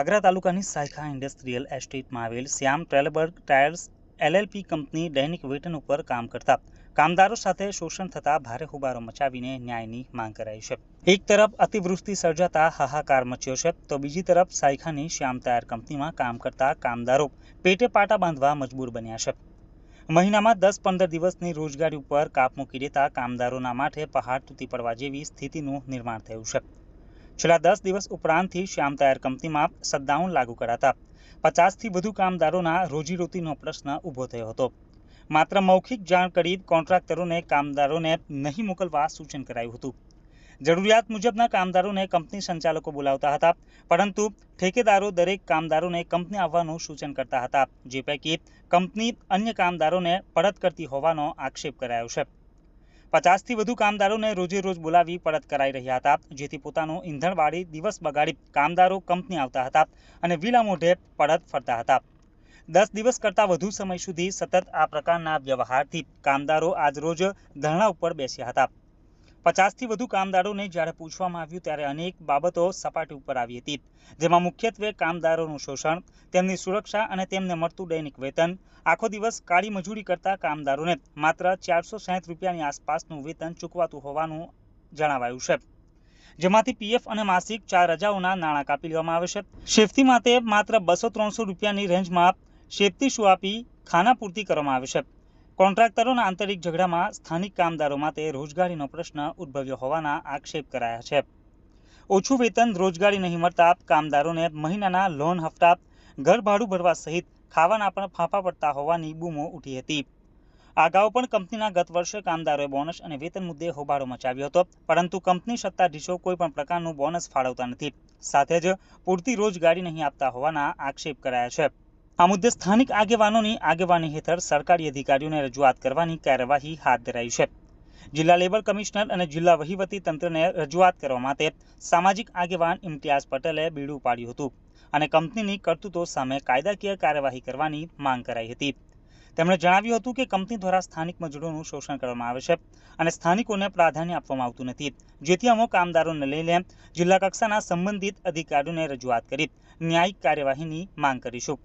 વાગરા તાલુકાની સાયખા ઇન્ડસ્ટ્રીયલ એસ્ટેટમાં આવેલ Shyam Trelleborg tyres LLP company દૈનિક વેતન ઉપર કામ કરતા કામદારો સાથે શોષણ થતા ભારે હુબારો મચાવીને ન્યાયની માંગ કરાઈ છે. એક તરફ અતિવૃષ્ટિ સર્જાતા હાહાકાર મચ્યો છે, તો બીજી તરફ સાયખાની શ્યામ ટાયર કંપનીમાં કામ કરતા કામદારો પેટે પાટા બાંધવા મજબૂર બન્યા છે. મહિનામાં દસ પંદર દિવસની રોજગારી ઉપર કાપ મૂકી દેતા કામદારોના માથે પહાડ તૂટી પડવા જેવી સ્થિતિનું નિર્માણ થયું છે. છેલ્લા દસ દિવસ ઉપરાંતથી શ્યામ ટાયર કંપનીમાં શટડાઉન લાગુ કરાતા. પચાસથી વધુ કામદારોના રોજીરોટીનો પ્રશ્ન ઊભો થયો હતો. માત્ર મૌખિક જાણ કરી કોન્ટ્રાક્ટરોને કામદારોને નહીં મોકલવા સૂચન કરાયું હતું. જરૂરિયાત મુજબના કામદારોને કંપની સંચાલકો બોલાવતા હતા, પરંતુ ઠેકેદારો દરેક કામદારોને કંપની આવવાનું સૂચન કરતા હતા, જે પૈકી કંપની અન્ય કામદારોને પરત કરતી હોવાનો આક્ષેપ કરાયો છે. પચાસથી વધુ કામદારોને રોજે રોજ બોલાવી પરત કરાઈ રહ્યા હતા, જેથી પોતાનું ઈંધણવાળી દિવસ બગાડી કામદારો કંપની આવતા હતા અને વિલા મોઢે પરત ફરતા હતા. દસ દિવસ કરતાં વધુ સમય સુધી સતત આ પ્રકારના વ્યવહારથી કામદારો આજરોજ ધરણા ઉપર બેસ્યા હતા. પચાસથી વધુ કામદારોને જ્યારે પૂછવામાં આવ્યું ત્યારે અનેક બાબતો સપાટી ઉપર આવી હતી. જેમાં મુખ્યત્વે કામદારોનું શોષણ, તેમની સુરક્ષા અને તેમને મળતું દૈનિક વેતન, આખો દિવસ કાળી મજૂરી કરતા કામદારોને માત્ર ચારસો સાઠ રૂપિયાની આસપાસનું વેતન ચૂકવાતું હોવાનું જણાવાયું છે. જેમાંથી પીએફ અને માસિક ચાર રજાઓના નાણાં કાપી લેવામાં આવે છે. શેફતી માટે માત્ર બસો ત્રણસો રૂપિયાની રેન્જમાં શેફતી શું આપી ખાના પૂર્તિ કરવામાં આવે છે. કોન્ટ્રાક્ટરોના આંતરિક ઝઘડામાં સ્થાનિક કામદારો માટે રોજગારીનો પ્રશ્ન ઉદ્ભવ્યો હોવાના આક્ષેપ કરાયા છે. ઓછું વેતન, રોજગારી નહીં મળતા કામદારોને મહિનાના લોન હપ્તા, ઘર ભાડું ભરવા સહિત ખાવાના પણ ફાંફા પડતા હોવાની બૂમો ઉઠી હતી. અગાઉ પણ કંપનીના ગત વર્ષે કામદારોએ બોનસ અને વેતન મુદ્દે હોબાળો મચાવ્યો હતો, પરંતુ કંપની સત્તાધીશો કોઈ પણ પ્રકારનું બોનસ ફાળવતા નથી. સાથે જ પૂરતી રોજગારી નહીં આપતા હોવાના આક્ષેપ કરાયા છે. આ મુદ્દે સ્થાનિક આગેવાનોની આગેવાની હેઠળ સરકારી અધિકારીઓને રજૂઆત કરવાની કાર્યવાહી હાથ ધરાઈ છે. જિલ્લા લેબર કમિશનર અને જિલ્લા વહીવટી તંત્રને રજૂઆત કરવા માટે સામાજિક આગેવાન ઇમ્તિયાઝ પટેલે બીડું પાડ્યું હતું અને કંપનીની કરતૂતો સામે કાયદાકીય કાર્યવાહી કરવાની માંગ કરાઈ હતી. તેમણે જણાવ્યું હતું કે કંપની દ્વારા સ્થાનિક મજૂરોનું શોષણ કરવામાં આવે છે અને સ્થાનિકોને પ્રાધાન્ય આપવામાં આવતું નથી, જેથી અમુક કામદારોને લઈને જિલ્લા કક્ષાના સંબંધિત અધિકારીઓને રજૂઆત કરી ન્યાયિક કાર્યવાહીની માંગ કરીશું.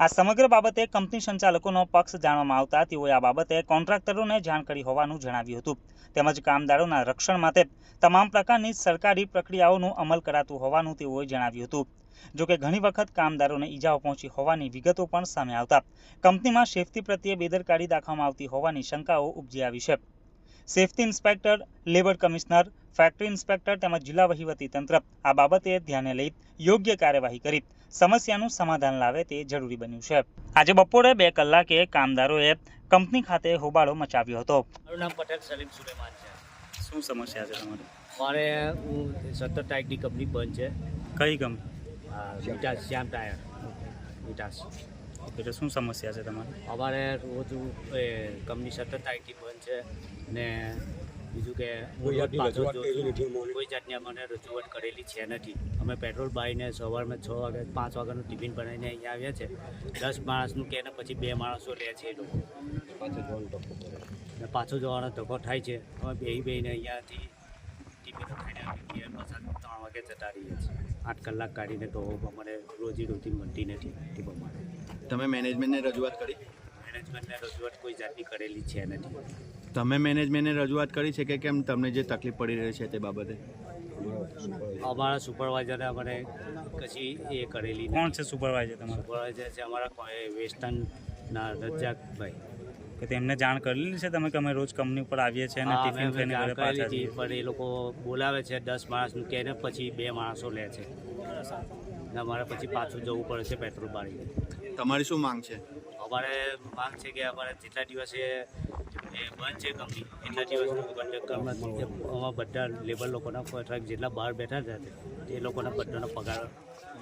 આ સમગ્ર બાબતે કંપની સંચાલકોનો પક્ષ જાણવામાં આવતા તેઓએ આ બાબતે કોન્ટ્રાક્ટરોને જાણ કરી હોવાનું જણાવ્યું હતું. તેમજ કામદારોના રક્ષણ માટે તમામ પ્રકારની સરકારી પ્રક્રિયાઓનું અમલ કરાતું હોવાનું તેઓએ જણાવ્યું હતું. જોકે ઘણી વખત કામદારોને ઈજાઓ પહોંચી હોવાની વિગતો પણ સામે આવતા કંપનીમાં સેફ્ટી પ્રત્યે બેદરકારી દાખવવામાં આવતી હોવાની શંકાઓ ઉપજી આવી છે. Safety inspector labour commissioner factory inspector તેમજ જિલ્લા વહીવટી તંત્ર આ બાબતે ધ્યાને લઈ યોગ્ય કાર્યવાહી કરી. સમસ્યાનું સમાધાન લાવે તે જરૂરી બન્યું છે. આજે બપોરે બે કલાકે કામદારોએ કંપની ખાતે હોબાળો મચાવ્યો હતો. મારું નામ પટેલ સલીમ સુલેમાન છે. શું સમસ્યા છે તમારી? મારે હું સત્તર તારીખની કંપની બંધ છે. કઈ કંપની? વિટાસ શ્યામ ટાયર. વિટાસ એટલે શું સમસ્યા છે તમારી? અમારે રોજ એ કંપની સતત આઈટી બંધ છે ને બીજું કે પાછું. કોઈ જાતની અમને રજૂઆત કરેલી છે નથી. અમે પેટ્રોલ બાઈને સવારમાં છ વાગે પાંચ વાગ્યાનું ટિફિન બનાવીને અહીંયા આવ્યા છે. દસ માણસનું કે ને પછી બે માણસો લે છે એ લોકો. ને પાછો જવાનો ધક્કો થાય છે. અમે બેહી બેહીને અહીંયાથી ટિફિન ખાઈને આવીએ ગયા. ત્રણ વાગે જતા રહીએ છીએ. આઠ કલાક કાઢીને તો અમારે રોજી રોટી મળતી નથી. તમે મેનેજમેન્ટને રજૂઆત કરી? મેનેજમેન્ટને રજૂઆત કોઈ જાતની કરેલી છે નથી. તમે મેનેજમેન્ટને રજૂઆત કરી છે કે કેમ તમને જે તકલીફ પડી રહી છે તે બાબતે? અમારા સુપરવાઇઝરે અમને કશી એ કરેલી કોણ છે સુપરવાઇઝર તમારો? સુપરવાઇઝર છે અમારા કોઈ વેસ્ટર્નના રજાકભાઈ કે તેમને જાણ કરેલી છે તમે કે અમે રોજ કંપની ઉપર આવીએ છીએ અને ટિફિન ખાઈને ઘરે પાછા પણ એ લોકો બોલાવે છે દસ માણસનું કે ને પછી બે માણસો લે છે. ને અમારે પછી પાછું જવું પડે છે પેટ્રોલ બાળીને તમારી શું માંગ છે અમારે માંગ છે કે અમારે જેટલા દિવસે એ બંધ છે કંપની એટલા દિવસનું કંડક્ટરમાં અમારા બધા લેબર લોકોના કોન્ટ્રાક્ટ જેટલા બહાર બેઠા છે તે લોકોના બધાનો પગાર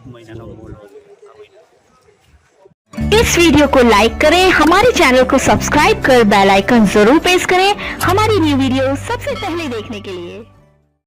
મહિનાનો મોલ હોય આ મહિના इस वीडियो को लाइक करें हमारे चैनल को सब्सक्राइब कर बेल आइकन जरूर प्रेस करें हमारी न्यू वीडियो सबसे पहले देखने के लिए